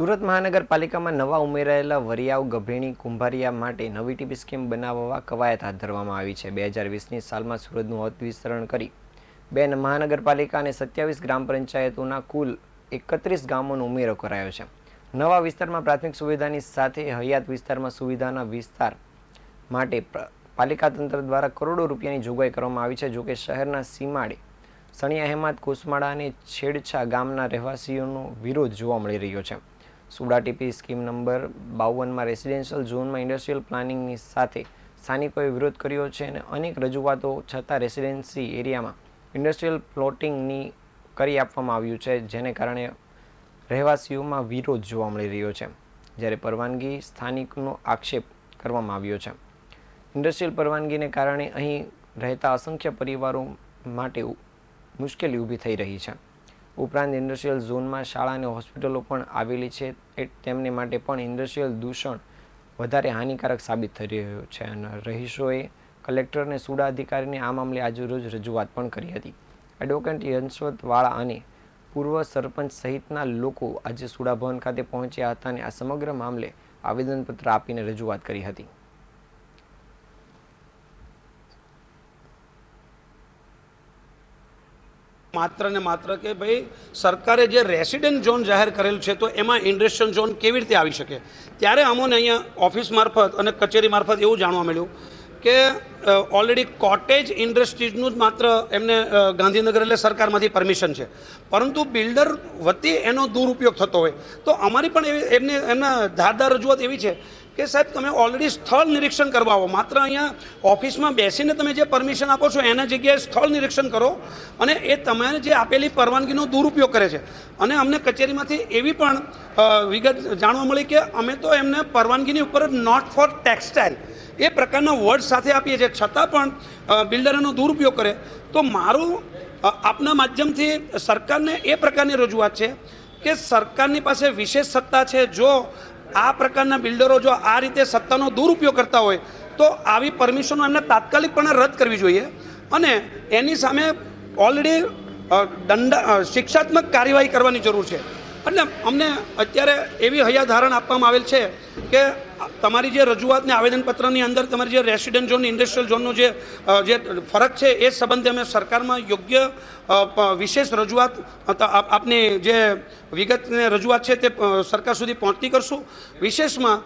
સુરત મહાનગરપાલિકામાં નવા ઉમેરાયેલા વરિયાવ, ગભેણી, કુંભારિયા માટે નવી ટીપી સ્કીમ બનાવવા કવાયત હાથ ધરવામાં આવી છે. બે હજાર વીસની સાલમાં સુરતનું હદ વિસ્તરણ કરી બે મહાનગરપાલિકા અને સત્યાવીસ ગ્રામ પંચાયતોના કુલ એકત્રીસ ગામોનો ઉમેરો કરાયો છે. નવા વિસ્તારમાં પ્રાથમિક સુવિધાની સાથે હયાત વિસ્તારમાં સુવિધાના વિસ્તાર માટે પાલિકા તંત્ર દ્વારા કરોડો રૂપિયાની જોગવાઈ કરવામાં આવી છે. જોકે શહેરના સીમાડે સણિયા હેમાદ કોસમાળા અને છેડછા ગામના રહેવાસીઓનો વિરોધ જોવા મળી રહ્યો છે. સુડા ટીપી સ્કીમ નંબર બાવનમાં રેસિડેન્શિયલ ઝોનમાં ઇન્ડસ્ટ્રીયલ પ્લાનિંગની સાથે સ્થાનિકોએ વિરોધ કર્યો છે અને અનેક રજૂઆતો છતાં રેસિડેન્સી એરિયામાં ઇન્ડસ્ટ્રીયલ પ્લોટિંગની કરી આપવામાં આવ્યું છે, જેને કારણે રહેવાસીઓમાં વિરોધ જોવા મળી રહ્યો છે, જ્યારે પરવાનગી સ્થાનિકનો આક્ષેપ કરવામાં આવ્યો છે. ઇન્ડસ્ટ્રીયલ પરવાનગીને કારણે અહીં રહેતા અસંખ્ય પરિવારો માટે મુશ્કેલી ઊભી થઈ રહી છે. ઉપરાંત ઇન્ડસ્ટ્રીયલ ઝોનમાં શાળા અને હોસ્પિટલો પણ આવેલી છે. તેમને માટે પણ ઇન્ડસ્ટ્રીયલ દૂષણ વધારે હાનિકારક સાબિત થઈ રહ્યું છે અને રહીશોએ કલેક્ટરને સુડા અધિકારીને આ મામલે આજરોજ રજૂઆત પણ કરી હતી. એડવોકેટ યશવંતવાળા અને પૂર્વ સરપંચ સહિતના લોકો આજે સુડા ભવન ખાતે પહોંચ્યા હતા અને આ સમગ્ર મામલે આવેદનપત્ર આપીને રજૂઆત કરી હતી. માત્ર ને માત્ર કે ભાઈ સરકારે જે રેસિડેન્ટ ઝોન જાહેર કરેલ છે, તો એમાં ઇન્ડસ્ટ્રીયલ ઝોન કેવી રીતે આવી શકે? ત્યારે અમોને અહીંયા ઓફિસ મારફત અને કચેરી મારફત એવું જાણવા મળ્યું કે ઓલરેડી કોટેજ ઇન્ડસ્ટ્રીઝનું જ માત્ર એમને ગાંધીનગર એટલે સરકારમાંથી પરમિશન છે. પરંતુ બિલ્ડર વતી એનો દુરુપયોગ થતો હોય. તો અમારી પણ એવી એમને એમના ધારદાર રજૂઆત એવી છે કે સાહેબ, તમે ઓલરેડી સ્થળ નિરીક્ષણ કરવા આવો માત્ર અહીંયા ઓફિસમાં બેસીને તમે જે પરમિશન આપો છો, એના જગ્યાએ સ્થળ નિરીક્ષણ કરો અને એ તમારે જે આપેલી પરવાનગીનો દુરુપયોગ કરે છે. અને અમને કચેરીમાંથી એવી પણ વિગત જાણવા મળી કે અમે તો એમને પરવાનગીની ઉપર નોટ ફોર ટેક્સટાઇલ એ પ્રકારના વર્ડ સાથે આપીએ છીએ. છતાં પણ બિલ્ડરોનો દુરુપયોગ કરે. તો મારું આપના માધ્યમથી સરકારને એ પ્રકારની રજૂઆત છે કે સરકારની પાસે વિશેષ સત્તા છે. જો આ પ્રકારના બિલ્ડરો જો આ રીતે સત્તાનો દુરુપયોગ કરતા હોય, તો આવી પરમિશનો એમને તાત્કાલિકપણે રદ કરવી જોઈએ. અને એની સામે ઓલરેડી દંડ શિક્ષાત્મક કાર્યવાહી કરવાની જરૂર છે. એટલે અમને અત્યારે એવી હૈયાધારણ આપવામાં આવેલ છે કે તમારી જે રજૂઆતને આવેદનપત્રની અંદર તમારી જે રેસિડેન્ટ ઝોન, ઇન્ડસ્ટ્રીયલ ઝોનનો જે જે ફરક છે એ સંબંધે અમે સરકારમાં યોગ્ય વિશેષ રજૂઆત આપની જે વિગતને રજૂઆત છે તે સરકાર સુધી પહોંચતી કરશું. વિશેષમાં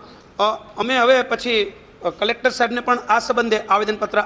અમે હવે પછી કલેક્ટર સાહેબને પણ આ સંબંધે આવેદનપત્ર